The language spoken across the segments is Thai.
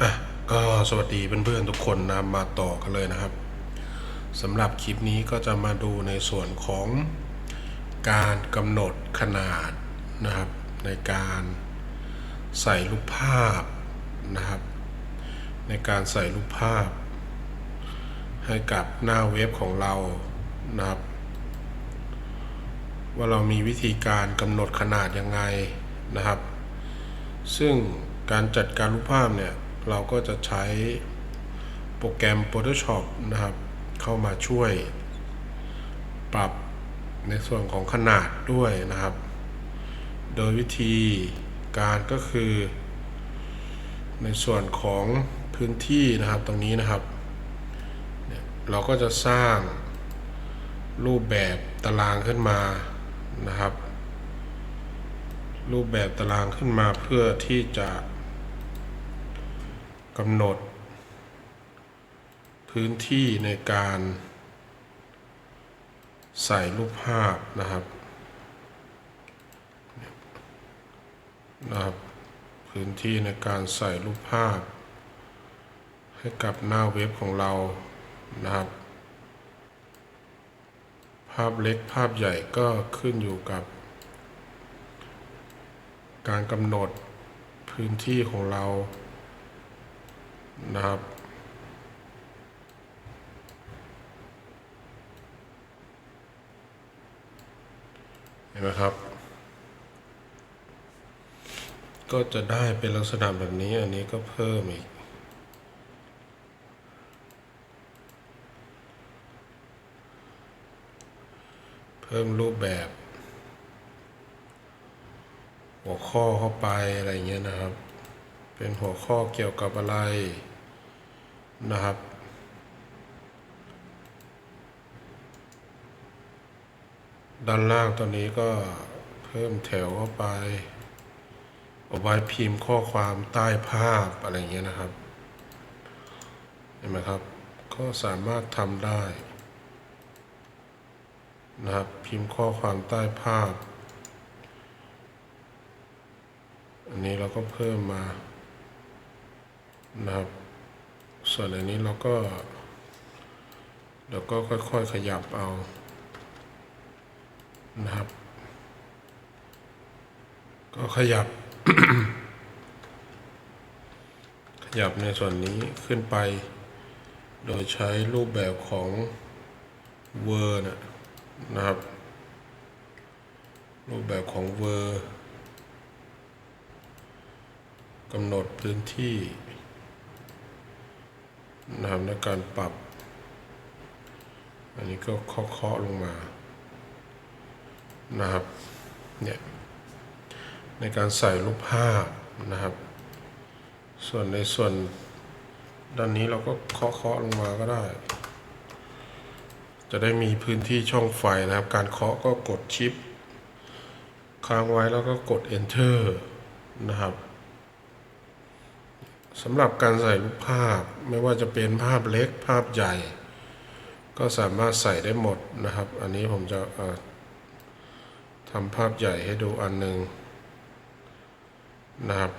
อะก็สวัสดีเพื่อนๆทุกคนนะมาต่อกันเลยนะครับสำหรับคลิปนี้ก็จะมาดูในส่วนของการกำหนดขนาดนะครับ ในการใส่รูปภาพนะครับ ในการใส่รูปภาพ ให้กับหน้าเว็บของเรานะครับ ว่าเรามีวิธีการกำหนดขนาดยังไงนะครับ ซึ่งการจัดการรูปภาพเนี่ย เราก็จะใช้โปรแกรม Photoshop นะครับ เข้ามาช่วย ปรับในส่วนของขนาดด้วยนะครับ โดยวิธีการก็คือ ในส่วนของพื้นที่นะครับตรงนี้นะครับ เราก็จะสร้างรูปแบบตารางขึ้นมานะครับ รูปแบบตารางขึ้นมาเพื่อที่จะ กำหนด พื้นที่ในการใส่รูปภาพนะครับนะครับ พื้นที่ในการใส่รูปภาพ ให้กับหน้าเว็บของเรานะครับ ภาพเล็กภาพใหญ่ก็ขึ้นอยู่กับ การกำหนดพื้นที่ของเรา นะครับ เห็นไหมครับ ก็จะได้เป็นลักษณะแบบนี้ อันนี้ก็เพิ่มอีกเพิ่มรูปแบบ หัวข้อเข้าไปอะไรเงี้ยนะครับ เป็นหัวข้อเกี่ยวกับอะไร นะครับ ด้านล่างตอนนี้ก็เพิ่มแถวเข้าไปเอาไว้พิมพ์ข้อความใต้ภาพอะไรเงี้ยนะครับ เห็นไหมครับ ก็สามารถทำได้นะครับ พิมพ์ข้อความใต้ภาพ อันนี้เราก็เพิ่มมานะครับ ส่วนอันนี้เราก็เดี๋ยวก็ค่อยๆขยับเอานะครับ ก็ขยับ ขยับในส่วนนี้ขึ้นไป โดยใช้รูปแบบของ Word นะนะครับ รูปแบบของ Word กำหนดพื้นที่ นะครับในการปรับ อันนี้ก็เคาะลงมานะครับเนี่ยในการใส่รูปภาพนะครับ ส่วนในส่วนด้านนี้เราก็เคาะๆลงมาก็ได้ จะได้มีพื้นที่ช่องไฟนะครับ การเคาะก็กดชิป ค้างไว้แล้วก็กด enter นะครับ สำหรับการใส่รูปภาพไม่ว่าจะเป็นภาพเล็กภาพใหญ่ ก็สามารถใส่ได้หมดนะครับ อันนี้ผมจะทำภาพใหญ่ให้ดูอันหนึ่งนะครับ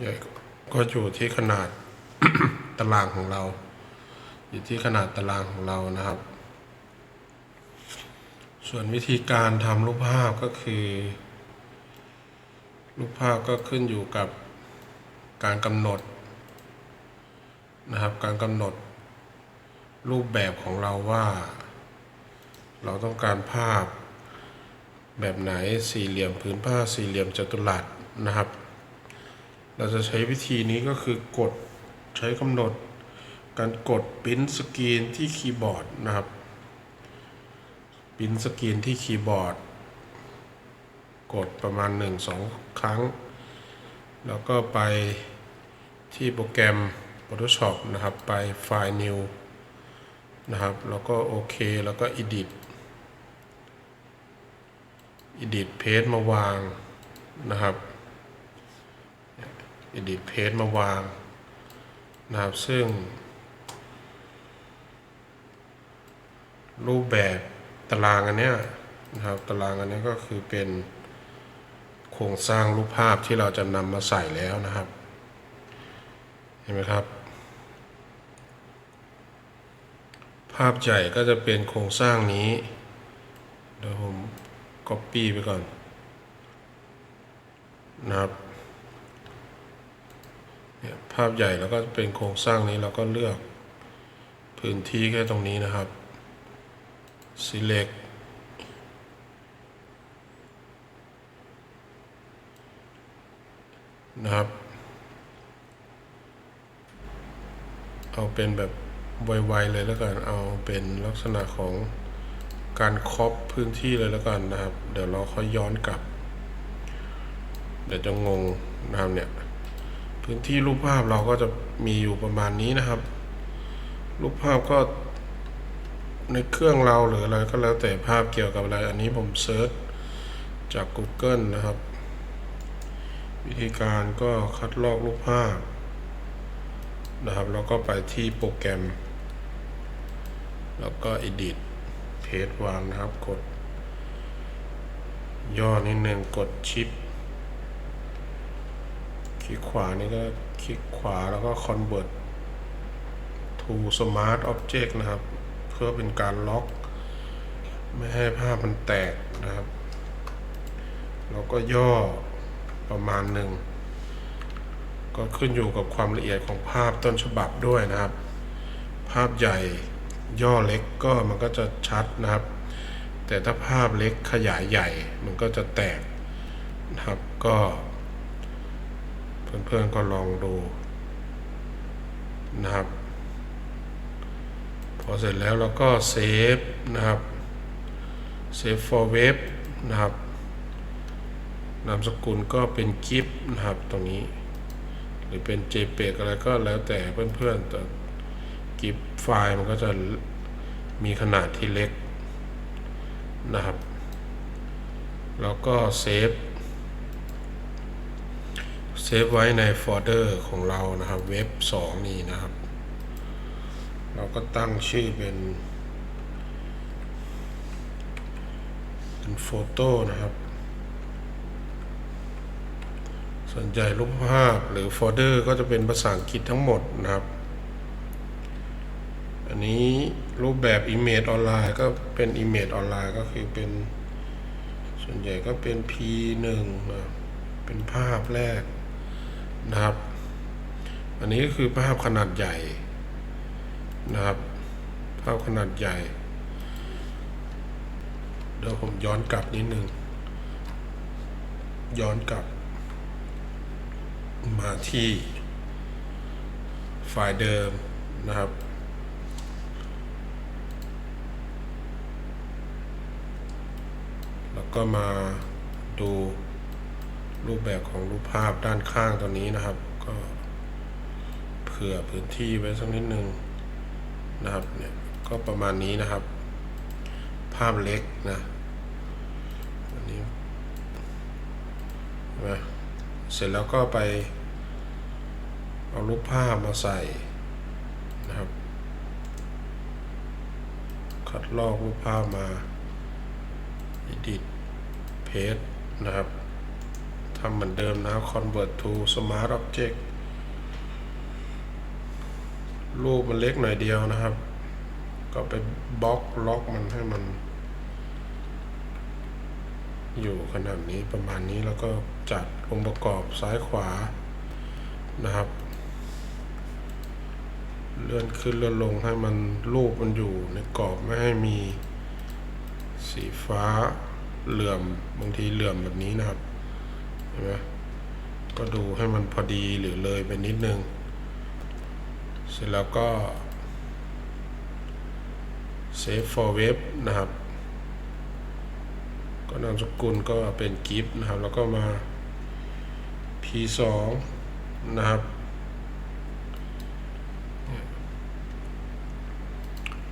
ใหญ่ก็อยู่ที่ขนาดตารางของเรา อยู่ที่ขนาดตารางของเรานะครับ ส่วนวิธีการทำรูปภาพก็คือ รูปภาพก็ขึ้นอยู่กับการกำหนดนะครับ การกำหนดรูปแบบของเราว่า เราต้องการภาพแบบไหนสี่เหลี่ยมพื้นผ้าสี่เหลี่ยมจัตุรัสนะครับ เราจะใช้วิธีนี้ก็คือกดใช้กำหนดการกดปิ้นสกรีนที่คีย์บอร์ดนะครับปิ้นสกรีนที่คีย์บอร์ด กดประมาณ 1-2 ครั้ง แล้วก็ไปที่โปรแกรม Photoshop นะครับไปไฟล์ New นะครับแล้วก็โอเคแล้วก็ Edit Edit Page มาวางนะครับ Edit Page มาวางนะครับ ซึ่ง รูปแบบตารางอันเนี้ยนะครับ ตารางอันนี้ก็คือเป็น โครงสร้างรูปภาพที่เราจะนำมาใส่แล้วนะครับ เห็นไหมครับ ภาพใหญ่ก็จะเป็นโครงสร้างนี้ เดี๋ยวผม copy ไปก่อน นะครับเนี่ยภาพใหญ่แล้วก็เป็นโครงสร้างนี้เราก็เลือกพื้นที่แค่ตรงนี้นะครับ select นะครับ เอาเป็นแบบไวๆเลยแล้วกันเอาเป็นลักษณะของการครอปพื้นที่เลยแล้วกันนะครับ เดี๋ยวเราค่อยย้อนกลับ เดี๋ยวจะงงนะครับเนี่ยพื้นที่รูปภาพเราก็จะมีอยู่ประมาณนี้นะครับ รูปภาพก็ในเครื่องเราหรืออะไรก็แล้วแต่ภาพเกี่ยวกับอะไร อันนี้ผมเซิร์ชจาก Google นะครับ วิธีการก็คัดลอกรูปภาพนะครับ แล้วก็ไปที่โปรแกรม แล้วก็ edit เพจวางนะครับ กด ย่อนิดนึงกดชิป คลิกขวานี่ก็คลิกขวาแล้วก็ convert to smart object นะครับ เพื่อเป็นการล็อก ไม่ให้ภาพมันแตกนะครับ แล้วก็ย่อ ประมาณหนึ่ง ก็ขึ้นอยู่กับความละเอียดของภาพต้นฉบับด้วยนะครับ ภาพใหญ่ย่อเล็กก็มันก็จะชัดนะครับ แต่ถ้าภาพเล็กขยายใหญ่มันก็จะแตกนะครับก็ เพื่อนๆก็ลองดูนะครับ พอเสร็จแล้วเราก็เซฟนะครับเซฟ for web นะครับ นามสกุลก็เป็นกิฟนะครับตรงนี้ หรือเป็น JPEG อะไรก็แล้วแต่เพื่อนๆแต่กิฟไฟล์มันก็จะมีขนาดที่เล็กนะครับ แล้วก็เซฟเซฟไว้ในโฟลเดอร์ของเรานะครับ เว็บ 2 นี้นะครับ เราก็ตั้งชื่อเป็นเป็นโฟโต้นะครับ ส่วนใหญ่รูปภาพหรือโฟลเดอร์ก็จะเป็นภาษาอังกฤษทั้งหมดนะครับ อันนี้รูปแบบ Image ออนไลน์ก็เป็น Image ออนไลน์ก็คือเป็น ส่วนใหญ่ก็เป็น P1 นะเป็นภาพแรกนะครับ อันนี้ก็คือภาพขนาดใหญ่นะครับ ภาพขนาดใหญ่ เดี๋ยวผมย้อนกลับนิดนึง ย้อนกลับ มาที่ไฟล์เดิมนะครับ แล้วก็มาดูรูปแบบของรูปภาพด้านข้างตัวนี้นะครับ ก็เผื่อพื้นที่ไว้สักนิดนึงนะครับเนี่ยก็ประมาณนี้นะครับ ภาพเล็กนะอันนี้เห็นไหม เสร็จแล้วก็ไปเอารูปภาพมาใส่นะครับ คัดลอกรูปภาพมา edit paste นะครับทำเหมือนเดิมนะครับ convert to smart object รูปมันเล็กหน่อยเดียวนะครับ ก็ไปบล็อกล็อกมันให้มัน อยู่ขนาดนี้ประมาณนี้แล้วก็จัดองค์ประกอบซ้ายขวานะครับ เลื่อนขึ้นเลื่อนลงให้มันรูปมันอยู่ในกรอบไม่ให้มีสีฟ้าเหลื่อมบางทีเหลื่อมแบบนี้นะครับเห็นไหมก็ดูให้มันพอดีหรือเลยไปนิดนึง เสร็จแล้วก็ save for web นะครับ ก็นามสกุลก็เป็นกิฟนะครับ แล้วก็มา p2 นะครับ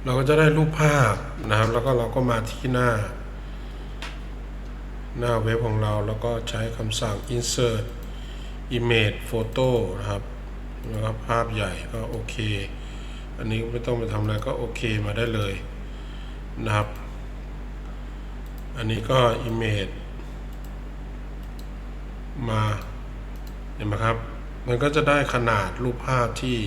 เราก็จะได้รูปภาพนะครับ แล้วก็เราก็มาที่หน้า หน้าเว็บของเราแล้วก็ใช้คำสั่ง insert image photo นะครับนะครับภาพใหญ่ก็โอเค อันนี้ไม่ต้องไปทำอะไรก็โอเคมาได้เลยนะครับ อันนี้ก็ image มาเห็นไหมครับ มันก็จะได้ขนาดรูปภาพที่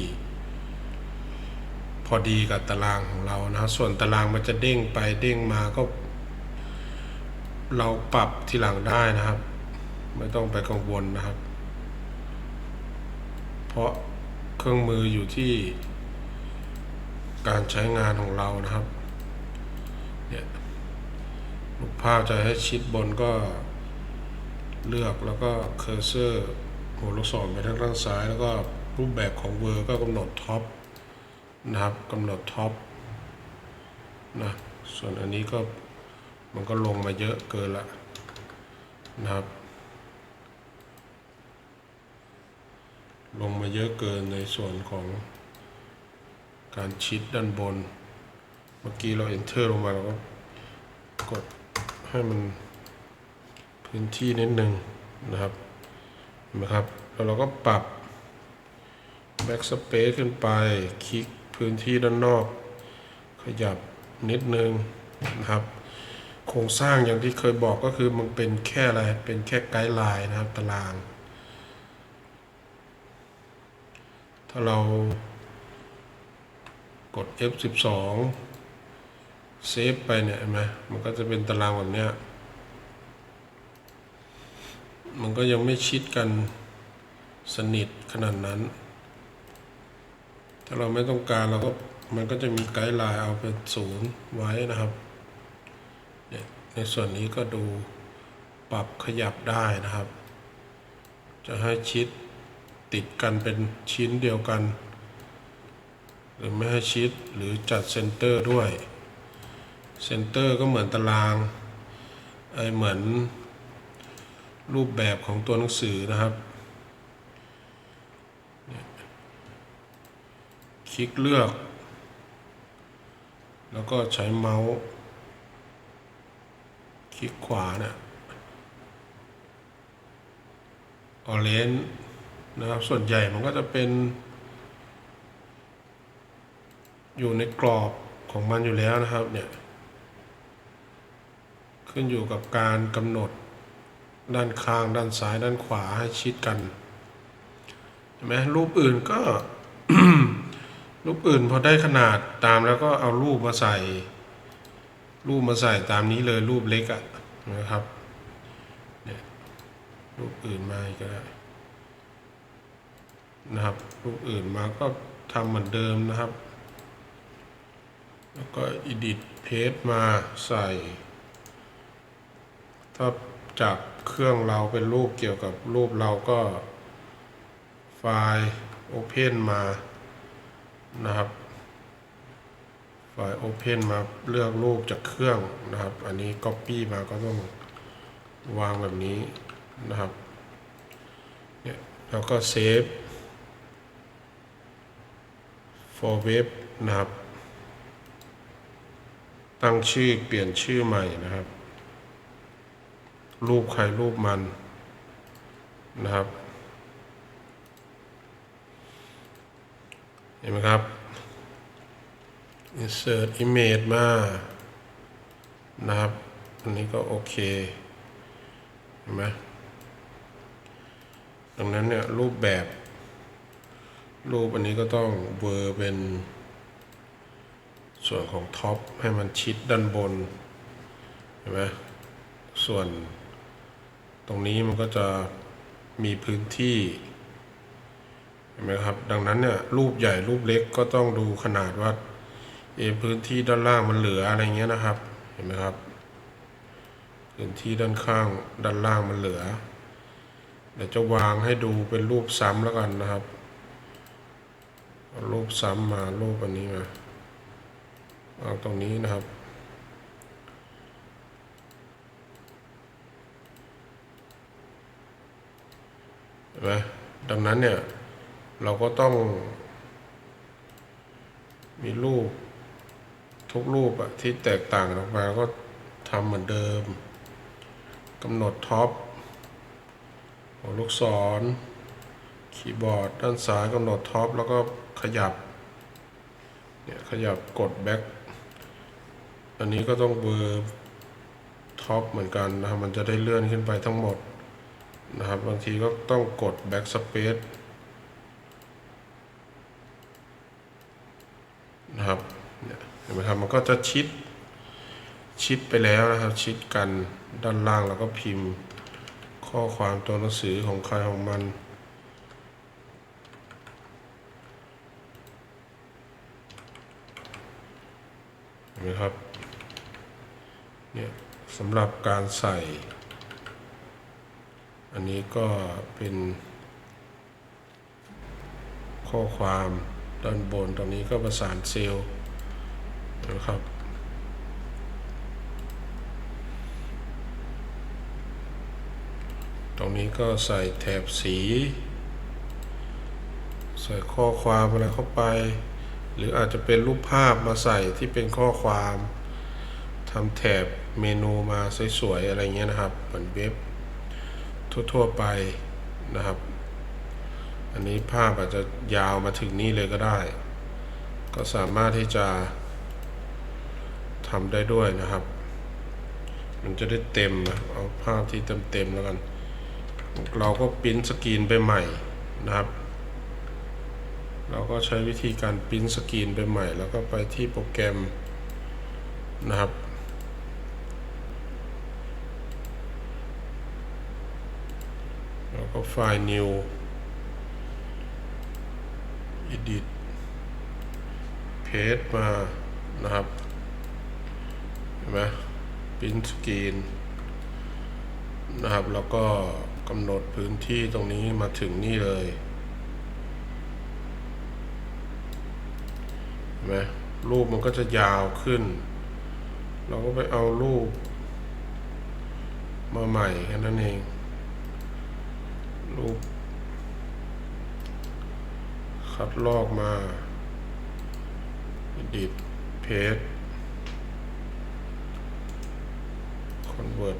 พอดีกับตารางของเรานะครับส่วนตารางมันจะเด้งไปเด้งมาก็ เราปรับทีหลังได้นะครับ ไม่ต้องไปกังวลนะครับ เพราะเครื่องมืออยู่ที่การใช้งานของเรานะครับเนี่ย รูปภาพจะให้ชิดบนก็เลือกแล้วก็เคอร์เซอร์หัวลูกศรไปทางด้านซ้าย แล้วก็รูปแบบของเวอร์ก็กำหนดท็อปนะครับกำหนดท็อปนะส่วนอันนี้ก็มันก็ลงมาเยอะเกินละนะครับลงมาเยอะเกินในส่วนของการชิดด้านบน เมื่อกี้เรา enter ลงมาเราก็กด ให้มันพื้นที่นิดนึงนะครับนไหมครับแล้วเราก็ปรับ backspace ขึ้นไป คลิกพื้นที่ด้านนอก ขยับนิดนึงนะครับ โครงสร้างอย่างที่เคยบอกก็คือมันเป็นแค่อะไร เป็นแค่ไกด์ไลน์นะครับตาราง ถ้าเรากด F12 เซฟไปเนี่ยเห็นไหมมันก็จะเป็นตารางแบบเนี้ยมันก็ยังไม่ชิดกันสนิทขนาดนั้น ถ้าเราไม่ต้องการเราก็มันก็จะมีไกด์ไลน์เอาเป็นศูนย์ไว้นะครับเนี่ยในส่วนนี้ก็ดูปรับขยับได้นะครับ จะให้ชิดติดกันเป็นชิ้นเดียวกัน หรือไม่ให้ชิดหรือจัดเซนเตอร์ด้วย เซนเตอร์ก็เหมือนตารางไอเหมือนรูปแบบของตัวหนังสือนะครับ คลิกเลือก แล้วก็ใช้เมาส์ คลิกขวาเนี่ยออเรนนะครับ ส่วนใหญ่มันก็จะเป็น อยู่ในกรอบของมันอยู่แล้วนะครับเนี่ย ขึ้นอยู่กับการกำหนดด้านข้างด้านซ้ายด้านขวาให้ชิดกันเห็นไหมรูปอื่นก็ รูปอื่นพอได้ขนาดตามแล้วก็เอารูปมาใส่ รูปมาใส่ตามนี้เลยรูปเล็กอะนะครับเนี่ยรูปอื่นมาอีกก็ได้นะครับ รูปอื่นมาก็ทำเหมือนเดิมนะครับ แล้วก็ edit paste มาใส่ ถ้าจากเครื่องเราเป็นรูปเกี่ยวกับรูปเราก็ไฟล์ Open มานะครับ ไฟล์ Open มาเลือกรูปจากเครื่องนะครับ อันนี้ Copy มาก็ต้องวางแบบนี้นะครับเนี่ยแล้วก็ Save for web นะครับ ตั้งชื่อเปลี่ยนชื่อใหม่นะครับ รูปใครรูปมันนะครับ เห็นไหมครับ insert image มานะครับ อันนี้ก็โอเค เห็นไหมดังนั้นเนี่ยรูปแบบ รูปอันนี้ก็ต้องเวอร์เป็น ส่วนของท็อปให้มันชิดด้านบน เห็นไหมส่วน ตรงนี้มันก็จะมีพื้นที่เห็นไหมครับ ดังนั้นเนี่ยรูปใหญ่รูปเล็กก็ต้องดูขนาดว่าเอพื้นที่ด้านล่างมันเหลืออะไรเงี้ยนะครับ เห็นไหมครับ พื้นที่ด้านข้างด้านล่างมันเหลือเดี๋ยวจะวางให้ดูเป็นรูปซ้ำแล้วกันนะครับรูปซ้ำมารูปอันนี้มาเอาตรงนี้นะครับ ห็นไหมดังนั้นเนี่ย เราก็ต้อง มีรูป ทุกรูปอะที่แตกต่างออกมาก็ทำเหมือนเดิมกำหนดท็อปหัวลูกศร คีย์บอร์ด ด้านซ้ายกำหนดท็อปแล้วก็ขยับเนี่ยขยับกดแบ็คอันนี้ก็ต้องเบอร์ท็อปเหมือนกันนะครับมันจะได้เลื่อนขึ้นไปทั้งหมด นะครับ บางทีก็ต้องกด backspace นะครับเนี่ยเห็นไหมครับมันก็จะชิด ชิดไปแล้วนะครับ ชิดกันด้านล่างแล้วก็พิมพ์ ข้อความตัวหนังสือของใครของมันเห็นไหมครับเนี่ยสำหรับการใส่ อันนี้ก็เป็นข้อความด้านบนตรงนี้ก็ประสานเซลล์นะครับ ตรงนี้ก็ใส่แถบสี ใส่ข้อความอะไรเข้าไป หรืออาจจะเป็นรูปภาพมาใส่ที่เป็นข้อความทำแถบเมนูมาสวยๆอะไรเงี้ยนะครับเหมือนเว็บ ทั่ว ๆ ไปนะครับ อันนี้ภาพอาจจะยาวมาถึงนี่เลยก็ได้ ก็สามารถที่จะทำได้ด้วยนะครับ มันจะได้เต็มนะเอาภาพที่เต็มๆแล้วกัน เราก็ปริ้นสกรีนไปใหม่นะครับ เราก็ใช้วิธีการปริ้นสกรีนไปใหม่ แล้วก็ไปที่โปรแกรมนะครับ แล้ว ก็ไฟล์ new edit paste มานะครับเห็นไหมปริ้นสกรีนนะครับ แล้วก็กำหนดพื้นที่ตรงนี้มาถึงนี่เลยเห็นไหมรูปมันก็จะยาวขึ้น เราก็ไปเอารูป มาใหม่แค่นั้นเอง รูป คัดลอกมา edit paste convert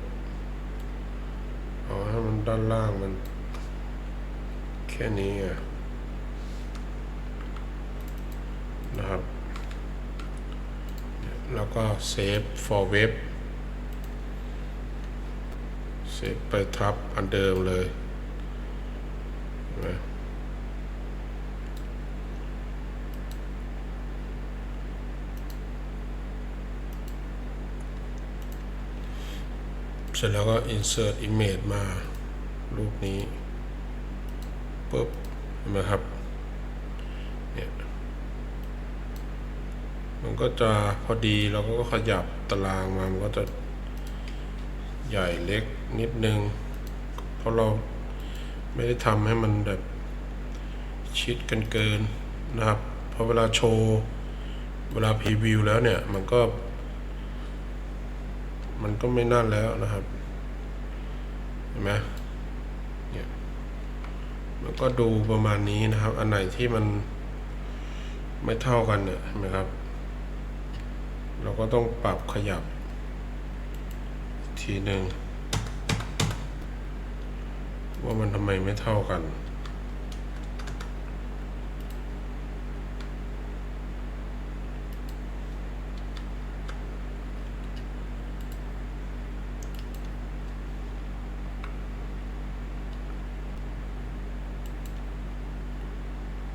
เอาให้มันด้านล่างมัน แค่นี้ไงนะครับ แล้วก็ save for web เซฟไปทับอันเดิมเลย เสร็จแล้วก็ insert image มา รูปนี้ปุ๊บเห็นไหมครับเนี่ยมันก็จะพอดีเราก็ขยับตารางมา มันก็จะใหญ่เล็กนิดนึงเพราะเรา ไม่ได้ทำให้มันแบบชิดกันเกินนะครับเพราะเวลาโชว์เวลาพรีวิวแล้วเนี่ย มันก็ มันก็ไม่นั่นแล้วนะครับ เห็นไหมเนี่ยมันก็ดูประมาณนี้นะครับ อันไหนที่มันไม่เท่ากันเนี่ยเห็นไหมครับ เราก็ต้องปรับขยับทีหนึ่ง ว่ามันทำไมไม่เท่ากัน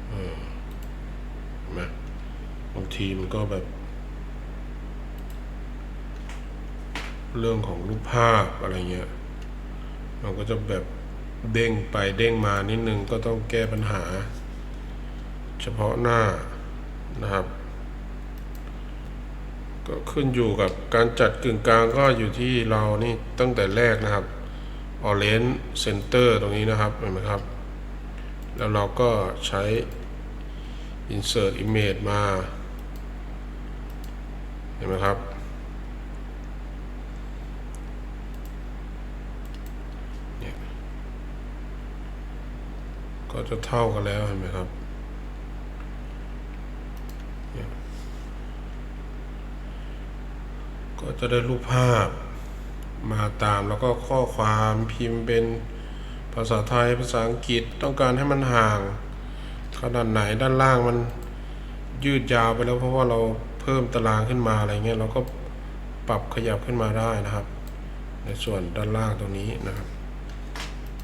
เออนไหมบางทีมันก็แบบ เรื่องของรูปภาพอะไรเงี้ย มันก็จะแบบ เด้งไปเด้งมานิดนึงก็ต้องแก้ปัญหา เฉพาะหน้านะครับ ก็ขึ้นอยู่กับการจัดกึ่งกลางก็อยู่ที่เรานี่ตั้งแต่แรกนะครับ Orange Center ตรงนี้นะครับเห็นไหมครับ แล้วเราก็ใช้ Insert Image มา เห็นไหมครับ ก็จะเท่ากันแล้วเห็นไหมครับก็จะได้รูปภาพมาตามแล้วก็ข้อความพิมพ์เป็นภาษาไทยภาษาอังกฤษต้องการให้มันห่าง ขนาดไหนด้านล่างมันยืดยาวไปแล้วเพราะว่าเราเพิ่มตารางขึ้นมาอะไรเงี้ยเราก็ปรับขยับขึ้นมาได้นะครับ ในส่วนด้านล่างตรงนี้นะครับ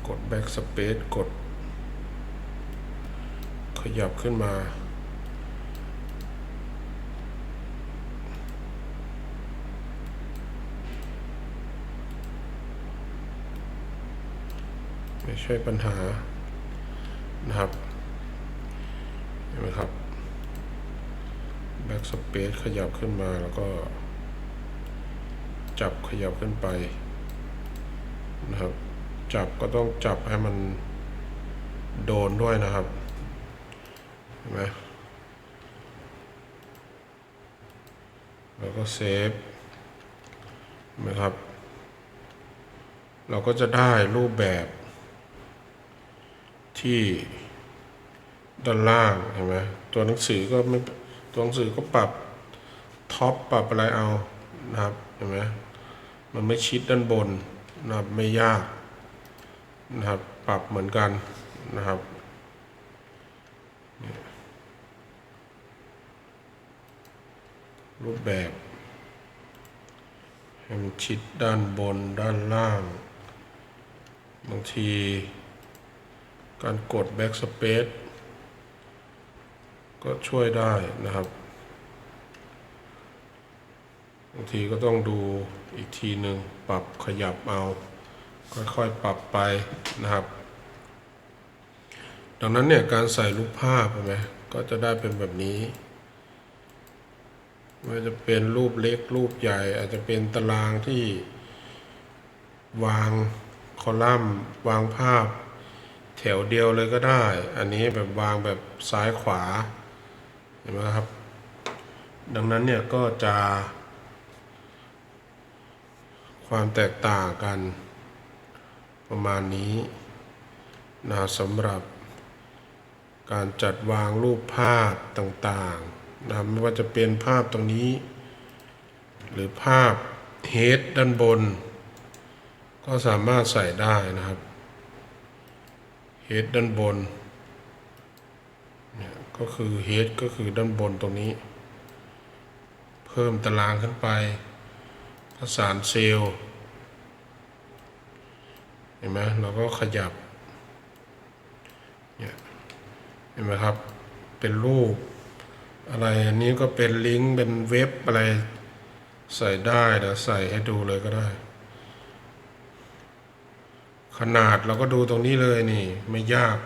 กด backspace กด ยับขึ้นมา ไม่ใช่ปัญหานะครับ เห็นไหมครับ backspace ขยับขึ้นมาแล้วก็ จับขยับขึ้นไปนะครับ จับก็ต้องจับให้มันโดนด้วยนะครับ ห็นไหมแล้วก็เซฟนไหมครับ เราก็จะได้รูปแบบที่ด้านล่างเห็นไหมตัวหนังสือก็ไม่ตัวหนังสือก็ปรับท็อปปรับอะไรเอานะครับเห็นไหมมันไม่ชิดด้านบนนะครับไม่ยากนะครับปรับเหมือนกันนะครับ รูปแบบให้มันชิดด้านบนด้านล่าง บางที การกด backspace ก็ช่วยได้นะครับ บางทีก็ต้องดูอีกทีหนึ่งปรับขยับเอา ค่อยๆ ปรับไปนะครับ ดังนั้นเนี่ยการใส่รูปภาพเห็นไหมก็จะได้เป็นแบบนี้ ว่าจะเป็นรูปเล็กรูปใหญ่ อาจจะเป็นตารางที่ วางคอลัมน์ วางภาพ แถวเดียวเลยก็ได้ อันนี้แบบวางแบบซ้ายขวาเห็นไหมครับ ดังนั้นเนี่ยก็จะ ความแตกต่างกันประมาณนี้นะสำหรับการจัดวางรูปภาพต่างๆ นะไม่ว่าจะเป็นภาพตรงนี้ หรือภาพเฮดด้านบน ก็สามารถใส่ได้นะครับเฮดด้านบนเนี่ยก็คือเฮดก็คือด้านบนตรงนี้ เพิ่มตารางขึ้นไปผสานเซลล์เห็นไหมเราก็ขยับเนี่ยเห็นไหมครับ เป็นรูป อะไรอันนี้ก็เป็นลิงก์เป็นเว็บอะไรใส่ได้เดี๋ยวใส่ให้ดูเลยก็ได้ ขนาดเราก็ดูตรงนี้เลยนี่ ไม่ยาก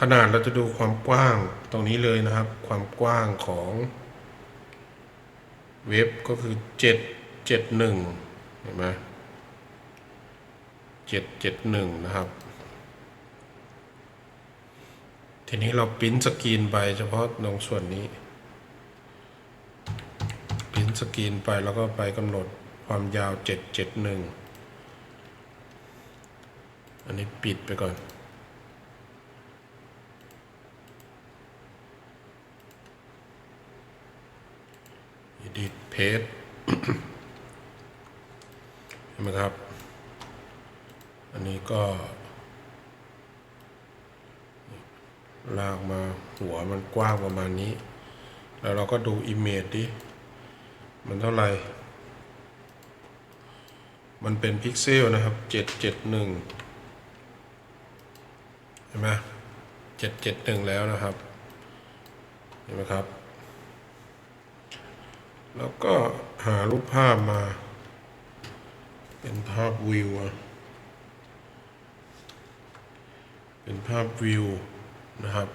ขนาดเราจะดูความกว้างตรงนี้เลยนะครับ ความกว้างของเว็บก็คือเจ็ดเจ็ดหนึ่งเห็นไหมเจ็ดเจ็ดหนึ่งนะครับ ทีนี้เราปริ้นสกรีนไปเฉพาะตรงส่วนนี้ สกรีนไปแล้วก็ไปกำหนดความยาวเจ็ดเจ็ดหนึ่งอันนี้ปิดไปก่อน edit page เห็นไหมครับ อันนี้ก็ ลากมาหัวมันกว้างประมาณนี้ แล้วเราก็ดู image ดิ มันเท่าไหร่ มันเป็นพิกเซลนะครับ771เห็นไหม771แล้วนะครับ เห็นไหมครับ แล้วก็หารูปภาพมา เป็นภาพวิวอะเป็นภาพวิวนะครับ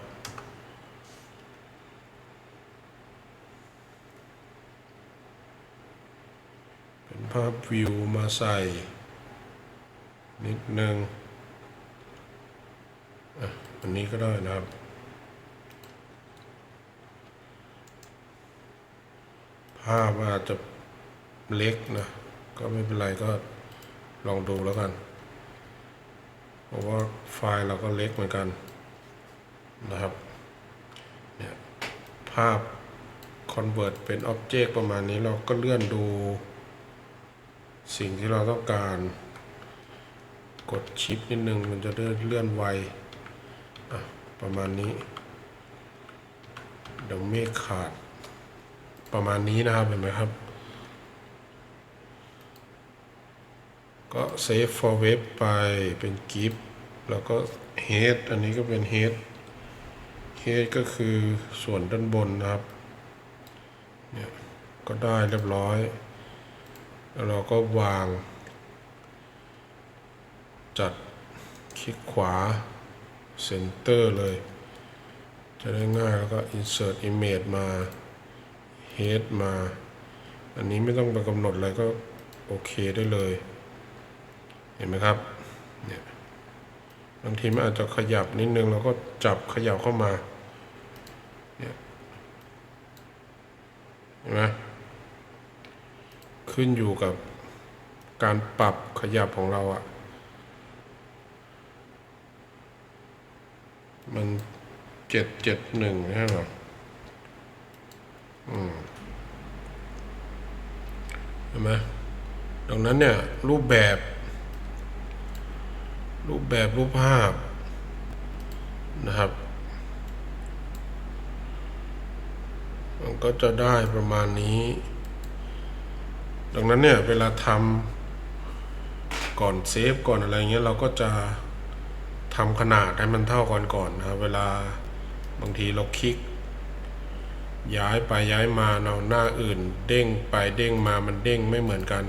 เป็นภาพวิวมาใส่ นิดนึงอะอันนี้ก็ได้นะครับ ภาพอาจจะเล็กนะ ก็ไม่เป็นไรก็ลองดูแล้วกันเพราะว่าไฟล์เราก็เล็กเหมือนกันนะครับเนี่ยภาพ convert เป็นอ็อบเจกต์ประมาณนี้เราก็เลื่อนดู สิ่งที่เราต้องการ กดชิปนิดนึงมันจะเลื่อนไวประมาณนี้ เดี๋ยวเมฆขาด ประมาณนี้นะครับเห็นไหมครับ ก็ save for web ไปเป็น GIF แล้วก็ head อันนี้ก็เป็น head head ก็คือส่วนด้านบนนะครับ เนี่ย ก็ได้เรียบร้อย แล้วเราก็วาง จัดคลิกขวา center เลย จะได้ง่ายแล้วก็ insert image มา head มา อันนี้ไม่ต้องไปกำหนดอะไรก็โอเคได้เลย เห็นไหมครับ เนี่ย บางทีมันอาจจะขยับนิดนึงเราก็จับขยับเข้ามา เนี่ย เห็นไหม ขึ้นอยู่กับการปรับขยับของเราอะ่ะ มันเจ็ดเจ็ดหนึ่งใช่ไหมอืมเห็นไหมดังนั้นเนี่ย รูปแบบ รูปแบบรูปภาพนะครับ มันก็จะได้ประมาณนี้ ดังนั้นเนี่ยเวลาทำก่อนเซฟก่อนอะไรเงี้ยเราก็จะทำขนาดให้มันเท่ากันก่อนนะครับเวลาบางทีเราคลิก ย้ายไปย้ายมาเราหน้าอื่น เด้งไปเด้งมามันเด้งไม่เหมือนกัน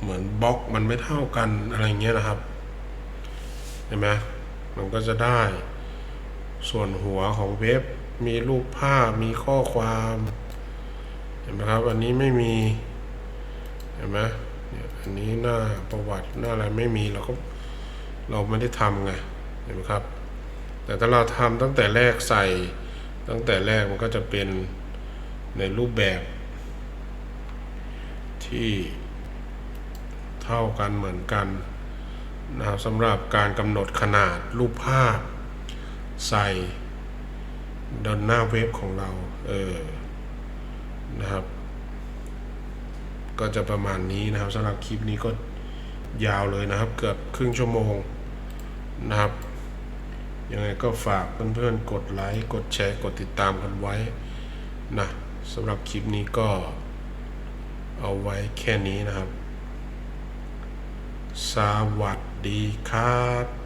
เหมือนบล็อกมันไม่เท่ากันอะไรเงี้ยนะครับเห็นไหมมันก็จะได้ส่วนหัวของเว็บมีรูปภาพมีข้อความ เห็นไหมครับ อันนี้ไม่มีเห็นไหมเนี่ยอันนี้หน้าประวัติหน้าอะไรไม่มีเราก็เราไม่ได้ทำไงเห็นไหมครับ แต่ถ้าเราทำตั้งแต่แรกใส่ ตั้งแต่แรกมันก็จะเป็นในรูปแบบ ที่เท่ากันเหมือนกันนะครับสำหรับการกำหนดขนาดรูปภาพ ใส่ด้านหน้าเว็บของเรา เออ นะครับ ก็จะประมาณนี้นะครับสำหรับคลิปนี้ก็ยาวเลยนะครับ เกือบครึ่งชั่วโมงนะครับยังไงก็ฝากเพื่อนๆ กดไลค์กดแชร์กดติดตามกันไว้นะสำหรับคลิปนี้ก็เอาไว้แค่นี้นะครับ สวัสดีครับ